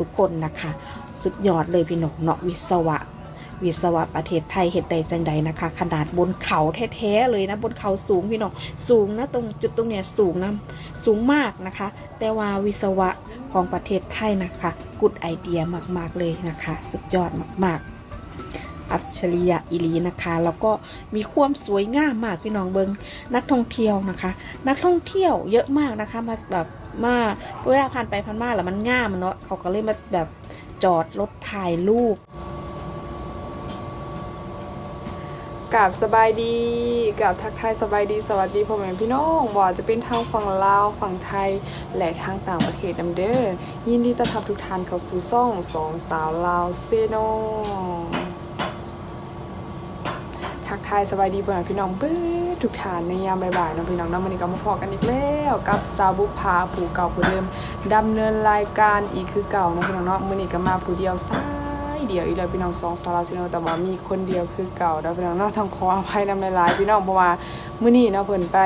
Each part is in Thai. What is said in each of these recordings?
ทุกคนนะคะ สุดยอดเลยพี่น้องเนาะวิศวะ วิศวะประเทศไทยเห็ดใดจังใดนะคะ ขนาดบนเขาแท้ๆเลยนะบนเขาสูงพี่น้องสูงนะตรงจุดตรงเนี้ยสูงนะสูงมากนะคะ แต่ว่าวิศวะของประเทศไทยนะคะกุดไอเดียมากๆเลยนะคะ สุดยอดมากๆ อัจฉริยะอีหลีนะคะ แล้วก็มีความสวยงามมากพี่น้องเบิงนักท่องเที่ยวนะคะ นักท่องเที่ยวเยอะมากนะคะมาแบบมาเวลาผ่านไปผ่านมาแล้วมันง่ามเนาะเขาก็เลยมาแบบจอดรถถ่ายรูปกับสบายดีกับทักทายสบายดีสวัสดีพ่อแม่พี่น้องว่าจะเป็นทางฝั่งลาวฝั่งไทย และทางต่างประเทศนำเด้อยินดีต้อนรับทุกท่านเข้าสู่ซ่องสองสาวลาวเซโน ทายสบายดีพ่อแม่พี่น้องเบ้อทุกท่านในยามบ่ายๆเนาะพี่น้องเนาะวันนี้ก็มาพอกันอีกแล้วกับสาวบุพาผู้เก่าผู้เดิมดำเนินรายการอีกคือเก่าเนาะพี่น้องเนาะมื้อนี้ก็มาผู้เดียวซ้ายเดียวอีกแล้วพี่น้องสองสาวลาวเซโนแต่ว่ามีคนเดียวคือเก่าเนาะพี่น้องเนาะทางขออภัยนำหลายๆพี่น้องเพราะว่ามื้อนี้เนาะเพิ่นไป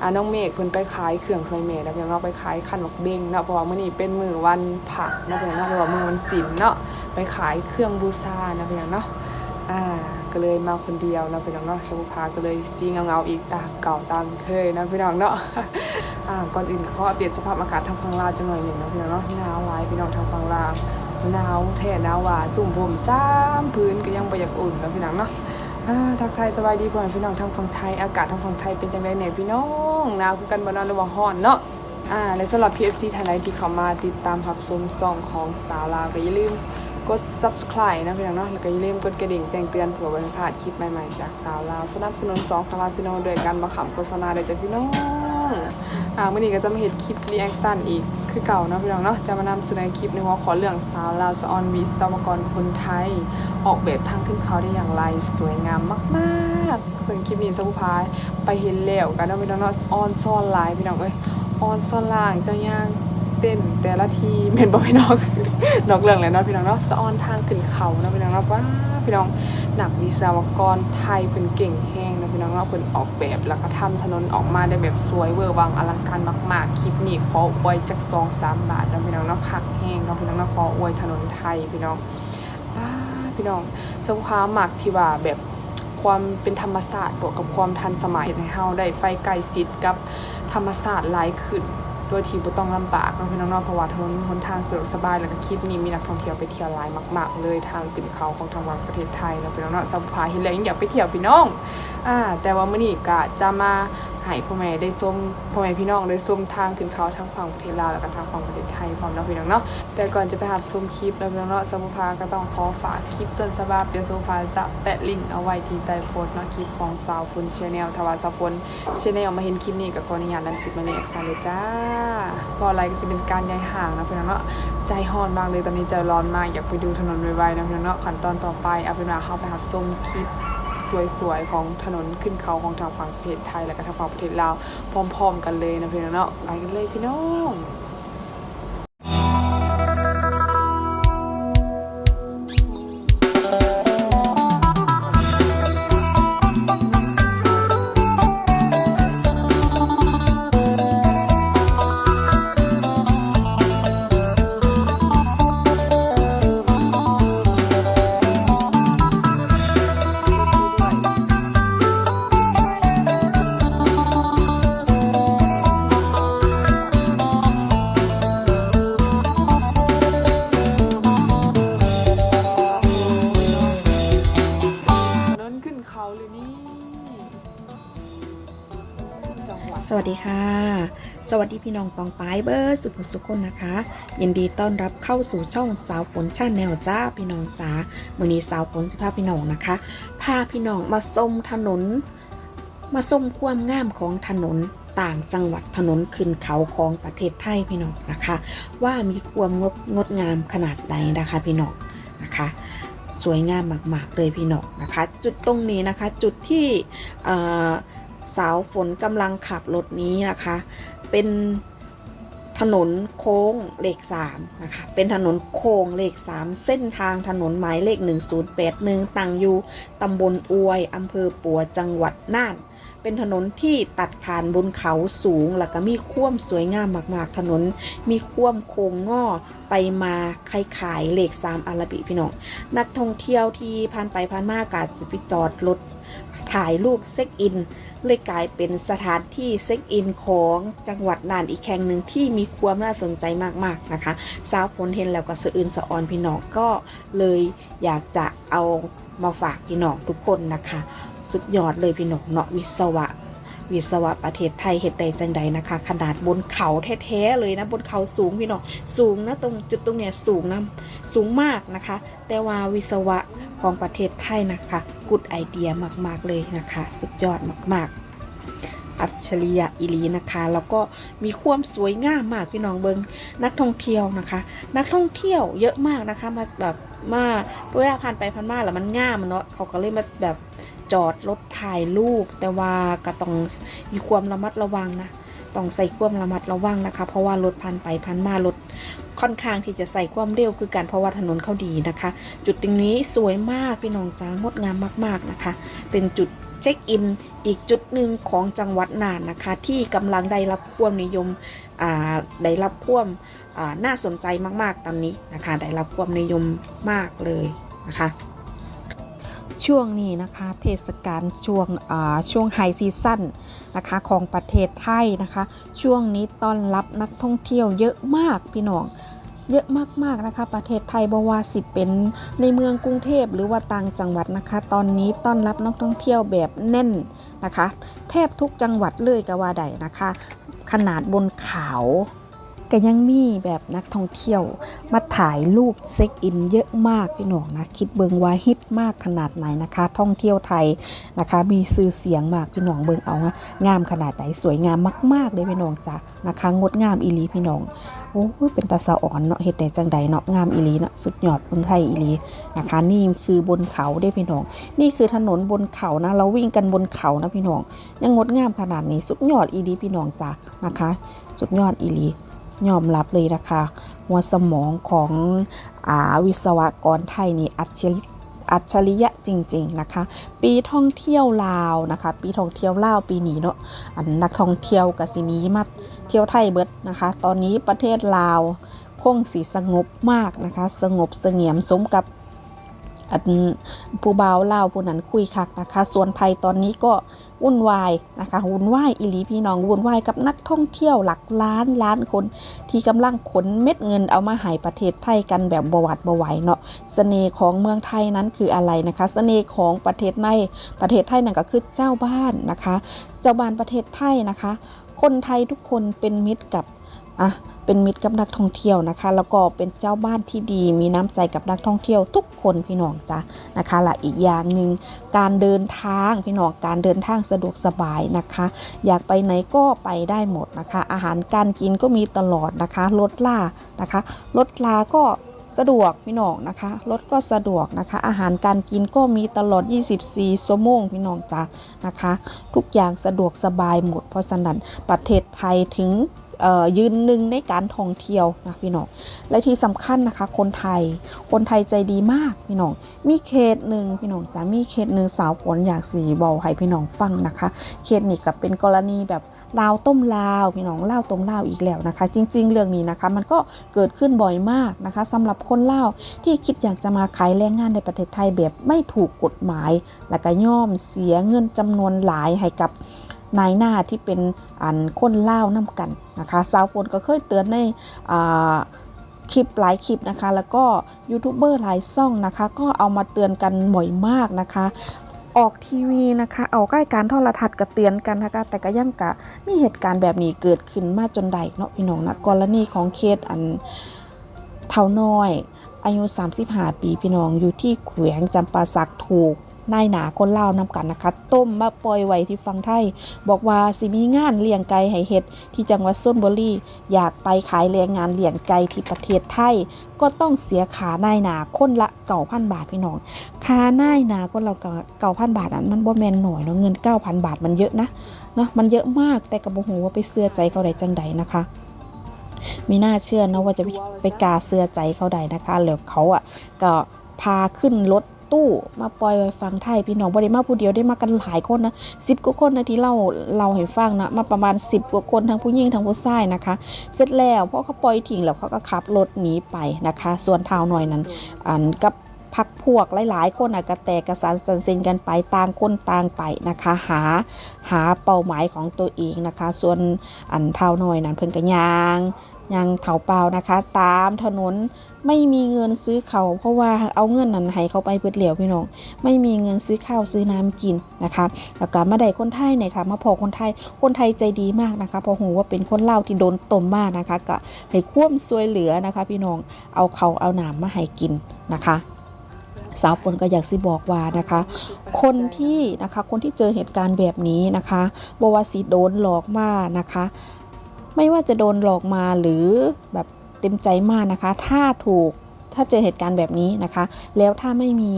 อ่าน้องเมฆเพิ่นไปขายเครื่องซอยเมฆแล้วเพิ่นเนาะไปขายขันหมกเบงเนาะเพราะว่ามื้อนี้เป็นมื้อวันผักนาะเพิ่นเนาะเพราะว่ามื้อวันศีลเนาะไปขายเครื่องบูชานะเพิ่นเนาะอ่า ก็เลยมาคนเดียวนะพิ่น้องเนาะสมุภาก็เลยซีเงาๆอีกตามเก่าตามเคยนะพี่น้องเนาะอ่าก่อนอื่นขออัปเดตสภาพอากาศทางฝั่งลาวจังหน่อยหนึ่งนะพี่น้องเนาะหนาวหลายพี่น้องทางฝั่งลาวหนาวแท้หนาวหว่าตุ่มผมซ้ำพื้นก็ยังบ่อยากอุ่นนะพี่น้องเนาะทักทายสบายดีพ่อแม่พี่น้องทางฝั่งไทยอากาศทางฝั่งไทยเป็นจังไดเนี่ยพี่น้องหนาวคือกันบ่นอนรือว่าร้อนเนาะอ่าและสำหรับ PFC ไทยไลท์ที่เข้ามาติดตามรับชมซองของสาวลาวก็อย่าลืม กด subscribe นะพี่น้องเนาะแล้วก็อย่าลืมกดกระดิ่งแจ้งเตือนเผื่อบ่ให้พลาดคลิปใหม่ๆ จากสาวลาวสนับสนุนสองสาวลาวซิโนโดยการมาขำโฆษณาได้จากพี่น้องอ่าเมื้อนี้ก็จะมาเฮ็ดคลิปรีแอคชั่นอีกคือเก่าเนาะพี่น้องเนาะจะมานำเสนอคลิปในหัวข้อเรื่องสาวลาวสออนวิศวกรคนไทย ออกแบบทางขึ้นเขาได้อย่างไรสวยงามมากๆส่วนคลิปนี้สักพายไปเห็นแล้วกันเนาะพี่น้องเนาะออนซ่อนลายพี่น้องเอ้ยออนซ่อนล่างเจ้าย่างเต้นแต่ละทีเม่นบ่พี่น้อง นอกเรื่องเลยเนาะพี่น้องเนาะสะออนทางขึ้นเขาเนาะพี่น้องเนาะว้าพี่น้องหนักวิศวกรไทยเพิ่นเก่งแฮงนะพี่น้องเนาะเพิ่นออกแบบแล้วก็ทำถนนออกมาได้แบบสวยเวอร์วังอลังการมากๆคลิปนี้ขออวยจัก2-3บาทนะพี่น้องเนาะคักแฮงเนาะพี่น้องเนาะขออวยถนนไทยพี่น้องป้าพี่น้องสภาพหมักที่ว่าแบบความเป็นธรรมศาสตร์บวกกับความทันสมัยให้เฮาได้ไปไกลชิดกับธรรมศาสตร์หลายขึ้น ด้วยที่บ่ต้องลำบากเนาะพี่น้องเนาะเพราะว่าถนนหนทางสะดวกสบายแล้วก็คลิปนี้มีนักท่องเที่ยวไปเที่ยวหลายมาก ๆ เลยทางเป็นเขาของทางวังประเทศไทยเนาะพี่น้องเนาะสภาเห็นแล้วยังอยากไปเที่ยวพี่น้องอ่าแต่ว่ามื้อนี้ก็จะมา ให้พ่อแม่ได้ชมพ่อแม่พี่น้องได้ชมทางขึ้นเขาทางฝั่งประเทศลาวแล้วก็ทางฝั่งประเทศไทยพร้อมเนาะพี่น้องเนาะแต่ก่อนจะไปหาชมคลิปแล้วพี่น้องเนาะสมุภาก็ต้องขอฝากคลิปต้นฉบับเดี๋ยวสมุภาจะแปะลิงก์เอาไว้ที่ใต้โพสต์เนาะคลิปของสาวฟุนชาแนลทวารสาวฟุนชาแนลมาเห็นคลิปนี้กับขออนุญาตนำคลิปมาเรียกซาเลยจ้าเพออะไรก็จะเป็นการย้ายห่างนะพี่น้องเนาะใจฮ้อนมากเลยตอนนี้ใจร้อนมากอยากไปดูถนนไวๆนะพี่น้องเนาะขั้นตอนต่อไปเอาเป็นว่าเข้าไปหาชมคลิป สวยๆของถนนขึ้นเขาของทางฝั่งประเทศไทยและก็ทางฝั่งประเทศลาวพร้อม ๆ กันเลยนะพี่น้องเนาะไปกันเลยพี่น้อง สวัสดีค่ะ สวัสดีพี่น้องปองปายเบอร์สุภสุคนนะคะ ยินดีต้อนรับเข้าสู่ช่องสาวฝนชาแนลจ้าพี่น้องจ้ามือนี้สาวฝนสิพาพี่น้องนะคะพาพี่น้องมาส้มถนน มาส้มความงามของถนนต่างจังหวัดถนนขึ้นเขาของประเทศไทยพี่น้องนะคะ ว่ามีความงดงดงามขนาดไหนนะคะพี่น้องนะคะสวยงามมาก ๆ เลยพี่น้องนะคะ จุดตรงนี้นะคะ จุดที่อ่อ สาวฝนกำลังขับรถนี้นะคะ เป็นถนนโค้งเลข3นะคะ เป็นถนนโค้งเลข 3 เส้นทางถนนหมายเลข 1081ตั้งอยู่ตำบลอวยอำเภอปัวจังหวัดน่าน เป็นถนนที่ตัดผ่านบนเขาสูง แล้วก็มีความสวยงามมาก ๆ ถนนมีความโค้งงอไปมาคล้ายๆเลขสามอาราบิพี่น้อง นักท่องเที่ยวที่ผ่านไปผ่านมากาศสิไปจอดรถ ถ่ายรูปเช็คอิน เลยกลายเป็นสถานที่เช็คอินของจังหวัดน่านอีกแห่งหนึ่งที่มีความน่าสนใจมากๆนะคะสาวผลเห็นแล้วก็สะอื่นสะออนพี่น้องก็เลยอยากจะเอามาฝากพี่น้องทุกคนนะคะ สุดยอดเลยพี่น้องเนาะวิศวะวิศวะประเทศไทยเห็ดใดจังใดนะคะ ขนาดบนเขาแท้ๆเลยนะบนเขาสูงพี่น้องสูงนะตรงจุดตรงเนี้ยสูงนะสูงมากนะคะ แต่ว่าวิศวะของประเทศไทยนะคะ กุดไอเดียมาก ๆ เลยนะคะ สุดยอดมาก ๆ อัจฉริยะอิลีนะคะ แล้วก็มีความสวยงามมากพี่น้องเบิงนักท่องเที่ยวนะคะ นักท่องเที่ยวเยอะมากนะคะมาแบบมาเวลาผ่านไปผ่านมาแล้วมันง่ามเนาะเขาก็เลยมาแบบจอดรถถ่ายรูปแต่ว่าก็ต้องมีความระมัดระวังนะ ต้องใส่ความระมัดระวังนะคะ เพราะว่ารถผ่านไปผ่านมารถค่อนข้างที่จะใส่ความเร็วคือการเพราะว่าถนนเขาดีนะคะ จุดตรงนี้สวยมากพี่น้องจ้างดงามมาก ๆนะคะ เป็นจุดเช็คอินอีกจุดหนึ่งของจังหวัดน่านนะคะ ที่กำลังได้รับความนิยมได้รับความน่าสนใจมากๆตอนนี้นะคะ ได้รับความนิยมมากเลยนะคะ ช่วงนี้นะคะ เทศกาลช่วงอ่าช่วงไฮซีซั่นนะคะของประเทศไทยนะคะ ช่วงนี้ต้อนรับนักท่องเที่ยวเยอะมากพี่น้องเยอะมากๆนะคะ ประเทศไทยบว่าสิเป็นในเมืองกรุงเทพหรือว่าต่างจังหวัดนะคะ ตอนนี้ต้อนรับนักท่องเที่ยวแบบแน่นนะคะ แทบทุกจังหวัดเลยก็ว่าได้นะคะ ขนาดบนเขา ก็ยังมีแบบนักท่องเที่ยว มาถ่ายรูปเซ็กอินเยอะมากพี่น้องนะคิดเบิงว่าฮิตมากขนาดไหนนะคะ ท่องเที่ยวไทยนะคะ มีซื้อเสียงมากพี่น้องเบิงเอานะงามขนาดไหนสวยงามมาก ๆ เลยพี่น้องจ้ะนะคะ งดงามอีลีพี่น้องโอ้เป็นตาสะอ่อนเนาะเฮ็ดได้จังใดเนาะงามอีลีเนาะสุดยอดเมืองไทยอีลีนะคะ นี่คือบนเขาได้พี่น้อง นี่คือถนนบนเขานะ เราวิ่งกันบนเขานะพี่น้อง ยังงดงามขนาดนี้สุดยอดอีลีพี่น้องจ้ะนะคะ สุดยอดอีลี ยอมรับเลยนะคะหัวสมองของอาวิศวกรไทยนี่อัจฉริอัจฉริยะจริง ๆนะคะ ปีท่องเที่ยวลาวนะคะ ปีท่องเที่ยวลาวปีนี้เนาะอันนักท่องเที่ยวกับสิมีมาเที่ยวไทยเบิดนะคะ ตอนนี้ประเทศลาวคงสีสงบมากนะคะ สงบเสงี่ยมสมกับผู้บ่าวลาวผู้นั้นคุยคักนะคะ ส่วนไทยตอนนี้ก็ วุ่นวายนะคะวุ่นวายอิลีพี่น้องวุ่นวายกับนักท่องเที่ยวหลักล้านล้านคน ที่กำลังขนเม็ดเงินเอามาหายประเทศไทยกันแบบบวัดบวายเนาะเสน่ห์ของเมืองไทยนั้นคืออะไรนะคะเสน่ห์ของประเทศในประเทศไทยนั่นก็คือเจ้าบ้านนะคะ เจ้าบ้านประเทศไทยนะคะ คนไทยทุกคนเป็นมิตรกับ อะเป็นมิตรกับนักท่องเที่ยวนะคะ แล้วก็เป็นเจ้าบ้านที่ดี มีน้ำใจกับนักท่องเที่ยวทุกคนพี่น้องจ้ะนะคะและอีกอย่างหนึ่งการเดินทางพี่น้องการเดินทางสะดวกสบายนะคะ อยากไปไหนก็ไปได้หมดนะคะ อาหารการกินก็มีตลอดนะคะรถล่านะคะรถลาก็สะดวกพี่น้องนะคะรถก็สะดวกนะคะ อาหารการกินก็มีตลอด 24 ชั่วโมงพี่น้องจ้ะนะคะ ทุกอย่างสะดวกสบายหมดเพราะฉะนั้นประเทศไทยถึง ยืนหนึ่งในการท่องเที่ยวนะพี่น้องและที่สำคัญนะคะคนไทยคนไทยใจดีมากพี่น้องมีเคสหนึ่งพี่น้องจะมีเคสหนึ่งสาวผลอยากสีบอให้พี่น้องฟังนะคะเคสนี้ก็เป็นกรณีแบบลาวต้มลาว พี่น้องลาวต้มลาวอีกแล้วนะคะ จริง ๆ เรื่องนี้นะคะ มันก็เกิดขึ้นบ่อยมากนะคะสำหรับคนลาวที่คิดอยากจะมาขายแรงงานในประเทศไทยแบบไม่ถูกกฎหมาย และก็ย่อมเสียเงินจำนวนหลายให้กับ นายหน้าที่เป็นอันคนเล่าน้ำกันนะคะสาวฝนก็เคยเตือนในคลิปหลายคลิปนะคะ แล้วก็ยูทูบเบอร์หลายซ่องนะคะ ก็เอามาเตือนกันบ่อยมากนะคะออกทีวีนะคะออกรายการโทรทัศน์ก็เตือนกันนะคะ แต่ก็ยังกะมีเหตุการณ์แบบนี้เกิดขึ้นมาจนได้เนาะพี่น้องนะกรณีของเคสอันเท่าน้อย อายุ 35 ปีพี่น้องอยู่ที่แขวงจำปาสักถูก นายหนาคนเล่านำกันนะคะ ต้มมาปล่อยไว้ที่ฟังไทย บอกว่าสิมีงานเลี้ยงไก่ให้เฮ็ดที่จังหวัดส้นบุรีอยากไปขายแรงงานเลี้ยงไก่ที่ประเทศไทย ก็ต้องเสียขานายหนาคนละเก่าพันบาทพี่น้องค่านายหนาคนเราเก่าพันบาทนั้นมันบ่แมนหน่อยเนาะเงิน 9,000 บาทมันเยอะนะเนาะมันเยอะมากแต่กระบอกหูว่าไปเสื้อใจเขาได้จังใดนะคะไม่น่าเชื่อนะว่าจะไปไปกาเสื้อใจเขาได้นะคะแล้วเขาอะก็พาขึ้นรถ ตู้มาปล่อยไว้ฟังไทยพี่น้องบ่ได้มาผู้เดียวได้มากันหลายคนนะ10กว่าคนนะที่เล่าเราให้ฟังนะมาประมาณ 10กว่าคนทั้งผู้หญิงทั้งผู้ชายนะคะ เสร็จแล้วพอเขาปล่อยทิ้งแล้วเขาก็ขับรถหนีไปนะคะ ส่วนเท้าหน่อยนั้นอันกับพักพวกหลาย ๆ คนอะกระแตกกระสานสันเซนกันไปต่างคนต่างไปนะคะ หาหาเป้าหมายของตัวเองนะคะ ส่วนอันเท่าน้อยนั้นเพิ่นก็ยาง ยางเถาเปล่านะคะ ตามถนนไม่มีเงินซื้อเขาวเพราะว่าเอาเงินนั้นให้เขาไปเปิดเหลียวพี่น้องไม่มีเงินซื้อข้าวซื้อน้ำกินนะคะแล้วก็มาได้คนไทยเนี่ยค่ะมาพอคนไทยคนไทยใจดีมากนะคะเพอหูว่าเป็นคนเล่าที่โดนต้มมากนะคะ ก็ให้คว่ำซวยเหลือนะคะ พี่น้องเอาเขาเอาหนามมาให้กินนะคะสาวฝนก็อยากสิบอกว่านะคะ คนที่นะคะคนที่เจอเหตุการณ์แบบนี้นะคะบวาสิโดนหลอกมานะคะ ไม่ว่าจะโดนหลอกมาหรือแบบเต็มใจมากนะคะ ถ้าถูกถ้าเจอเหตุการณ์แบบนี้นะคะ แล้วถ้าไม่มี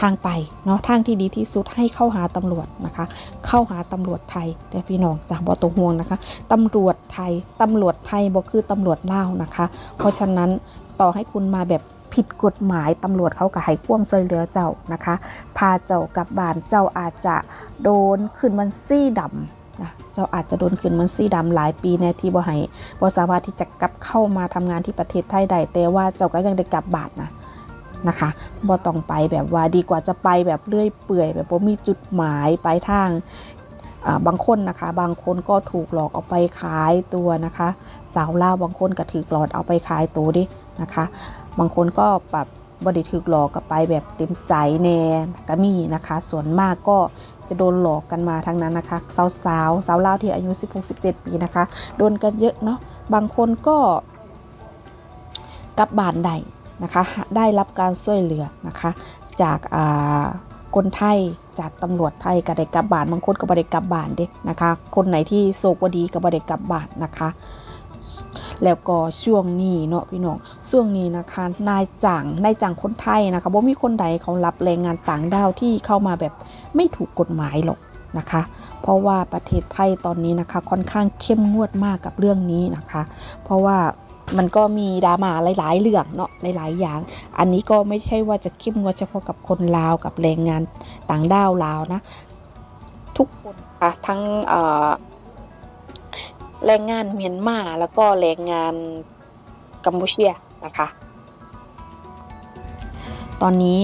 ทางไปเนาะทางที่ดีที่สุดให้เข้าหาตำรวจนะคะ เข้าหาตำรวจไทยแต่พี่น้องจากบอตวห่วงนะคะตำรวจไทยตำรวจไทยบอกคือตำรวจเลานะคะ เพราะฉะนั้นต่อให้คุณมาแบบผิดกฎหมายตำรวจเขาก็ให้ควมช่วยเหลือเจ้านะคะ พาเจ้ากลับบ้านเจ้าอาจจะโดนขึ้นมันซี่ดำ นะเจ้าอาจจะโดนขึ้นมันซี่ดำหลายปีแน่ที่บ่ให้บ่สามารถที่จะกลับเข้ามาทำงานที่ประเทศไทยได้แต่ว่าเจ้าก็ยังได้กลับบ้านนะนะคะบ่ต้องไปแบบว่าดีกว่าจะไปแบบเลื่อยเปื่อยแบบบ่มีจุดหมายปลายทางบางคนนะคะ บางคนก็ถูกหลอกเอาไปขายตัวนะคะ สาวล่าบางคนก็ถือหลอดเอาไปขายตัวดินะคะ บางคนก็แบบบดิถึกหลอกกับไปแบบเต็มใจแน่ก็มีนะคะ ส่วนมากก็ จะโดนหลอกกันมาทั้งนั้นนะคะสาวสาวสาวลาวที่อายุ 16-17 ปีนะคะ โดนกันเยอะเนาะบางคนก็กลับบ้านได้นะคะ ได้รับการช่วยเหลือนะคะ จากอ่าคนไทยจากตำรวจไทยก็ได้กลับบ้านบางคนก็บ่ได้กลับบ้านเด้นะคะ คนไหนที่โศกบ่ดีก็บ่ได้กลับบ้านนะคะ แล้วก็ช่วงนี้เนาะพี่น้องช่วงนี้นะคะนายจ้างนายจ้างคนไทยนะคะบ่มีคนใดเขารับแรงงานต่างด้าวที่เข้ามาแบบไม่ถูกกฎหมายหรอกนะคะ เพราะว่าประเทศไทยตอนนี้นะคะ ค่อนข้างเข้มงวดมากกับเรื่องนี้นะคะ เพราะว่ามันก็มีดราม่าหลาย ๆ เรื่องเนาะหลาย ๆ อย่าง อันนี้ก็ไม่ใช่ว่าจะเข้มงวดเฉพาะกับคนลาวกับแรงงานต่างด้าวลาวนะ ทุกคนค่ะทั้งเอ่อ แรงงานเมียนมาแล้วก็แรงงานกัมพูเชียนะคะ ตอนนี้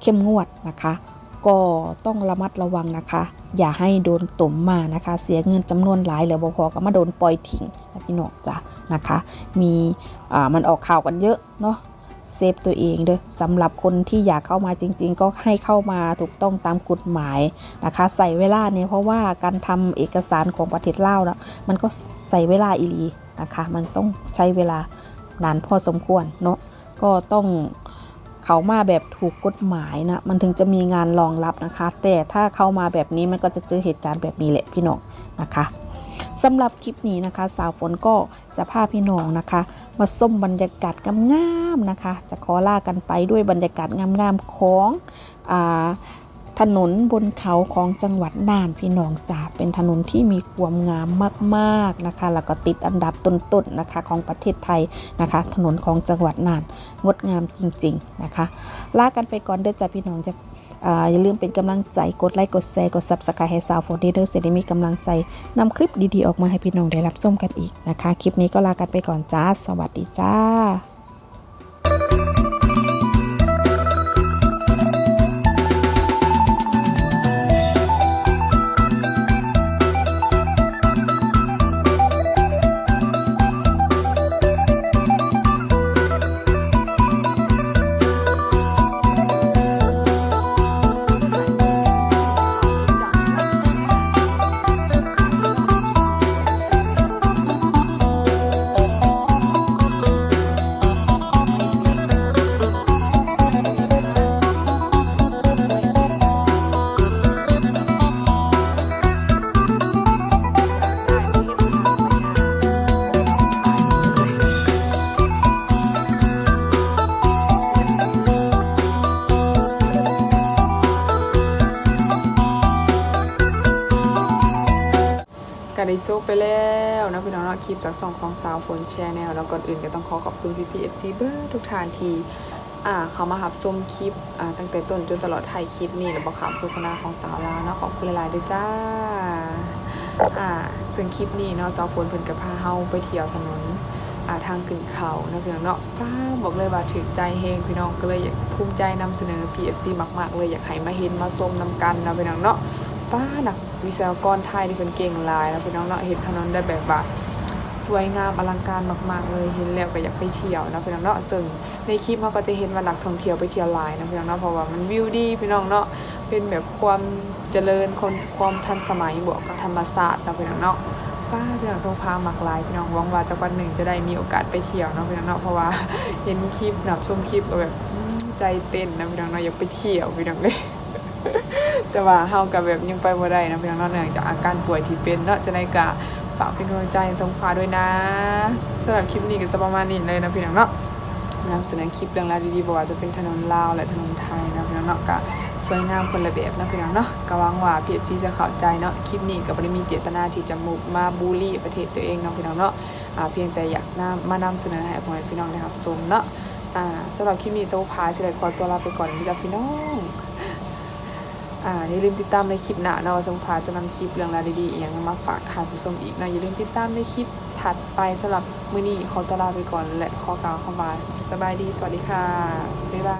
เข้มงวดนะคะ ก็ต้องระมัดระวังนะคะ อย่าให้โดนตุ่มมานะคะ เสียเงินจำนวนหลายเหลือบพอก็มาโดนปล่อยทิ้งพี่น้องจ้ะนะคะ มีอ่ามันออกข่าวกันเยอะเนาะ เซฟตัวเองเด้อสำหรับคนที่อยากเข้ามาจริง ๆ ก็ให้เข้ามาถูกต้องตามกฎหมายนะคะ ใส่เวลาเนี่ยเพราะว่าการทำเอกสารของประเทศลาวนะมันก็ใส่เวลาอีลีนะคะ มันต้องใช้เวลานานพอสมควรเนาะก็ต้องเขามาแบบถูกกฎหมายนะมันถึงจะมีงานรองรับนะคะ แต่ถ้าเข้ามาแบบนี้มันก็จะเจอเหตุการณ์แบบนี้แหละพี่น้องนะคะ สำหรับคลิปนี้นะคะ สาวฝนก็จะพาพี่น้องนะคะ มาส้มบรรยากาศงามๆนะคะ จะขอลากันไปด้วยบรรยากาศงามๆของอ่าถนนบนเขาของจังหวัดน่านพี่น้องจ๋าเป็นถนนที่มีความงามมากๆนะคะ แล้วก็ติดอันดับต้นๆนะคะของประเทศไทยนะคะ ถนนของจังหวัดน่านงดงามจริง ๆนะคะ ลากันไปก่อนเด้อจ้าพี่น้องจะ อย่าลืมเป็นกำลังใจกดไลค์กดแชร์กดซับสไครต์ให้สาวโฟนเดอร์เสร็จได้มีกำลังใจนำคลิปดีๆออกมาให้พี่น้องได้รับชมกันอีกนะคะ คลิปนี้ก็ลากันไปก่อนจ้า สวัสดีจ้า กไปแล้วนะพี่น้องเนาะคลิปจากสองของสาวฝนแชร์แนลแล้วก่อนอื่นก็ต้องขอขอบคุณพี่พีเอฟซีเบอร์ทุกทานทีอ่าเขามาหับส้มคลิปอ่าตั้งแต่ต้นจนตลอดไทายคลิปนี่แล้วบอกคำโฆษณาของสาวลาวเนาะขอบคุณหลายๆด้วยจ้าอ่าซึ่งคลิปนี้เนาะสาวฝนเพิ่นกับพาเฮาไปเที่ยวถนนอ่าทางขึ้นเขานะพี่น้องเนาะป้าบอกเลยว่าถึงใจเฮงพี่น้องก็เลยอยากภูมิใจนำเสนอ PFC มากๆ เลยอยากให้มาเห็นมาชมนำกันเนาะพี่น้องเนาะ ป้านักวิศวกรไทยที่เพิ่นเก่งลายนะพี่น้องเนาะเฮ็ดถนนได้แบบว่าสวยงามอลังการมาก ๆ เลยเห็นแล้วก็อยากไปเที่ยวนะพี่น้องเนาะซึ่งในคลิปเขาก็จะเห็นว่านักท่องเที่ยวไปเที่ยวลายนะพี่น้องเนาะเพราะว่ามันวิวดีพี่น้องเนาะเป็นแบบความเจริญคนความทันสมัยบวกกับธรรมศาสตร์นะพี่น้องเนาะป้าพี่น้องทรงพามักลายพี่น้องหวังว่าจะวันหนึ่งจะได้มีโอกาสไปเที่ยวเนาะพี่น้องเนาะเพราะว่าเห็นคลิปนับชมคลิปก็แบบใจเต้นนะพี่น้องเนาะอยากไปเที่ยวพี่น้องเลย แต่ว่าเฮากับแบบยังไปบ่ได้นะพี่น้องเนาะเนื่องจากอาการป่วยที่เป็นเนาะจะได้กะฝากเป็นกำลังใจสงขลาด้วยนะสำหรับคลิปนี้ก็จะประมาณนี้เลยนะพี่น้องเนาะนำเสนอคลิปเรื่องราวดีๆบอกว่าจะเป็นถนนลาวและถนนไทยนะพี่น้องเนาะก็สวยงามคนละแบบนะพี่น้องเนาะก็หวังว่าพี่ซีจะเข้าใจเนาะคลิปนี้ก็บ่ได้มีเจตนาที่จะมุกมาบูลลี่ประเทศตัวเองเนาะพี่น้องเนาะอ่าเพียงแต่อยากนำมานำเสนอให้พ่อแม่พี่น้องได้รับชมเนาะอ่าสำหรับคลิปนี้โซพาสิได้ขอตัวลาไปก่อนนะครับพี่น้อง อ่าอย่าลืมติดตามในคลิปหน้าเนาะว่าสมภาจะนำคลิปเรื่องราวดีๆอย่างมาฝากท่านผู้ชมอีกเนาะอย่าลืมติดตามในคลิปถัดไปสำหรับมื้อนี้ขอตวลาไปก่อนและขอกล่าวคำว่าสบายดีสวัสดีค่ะบ๊ายบาย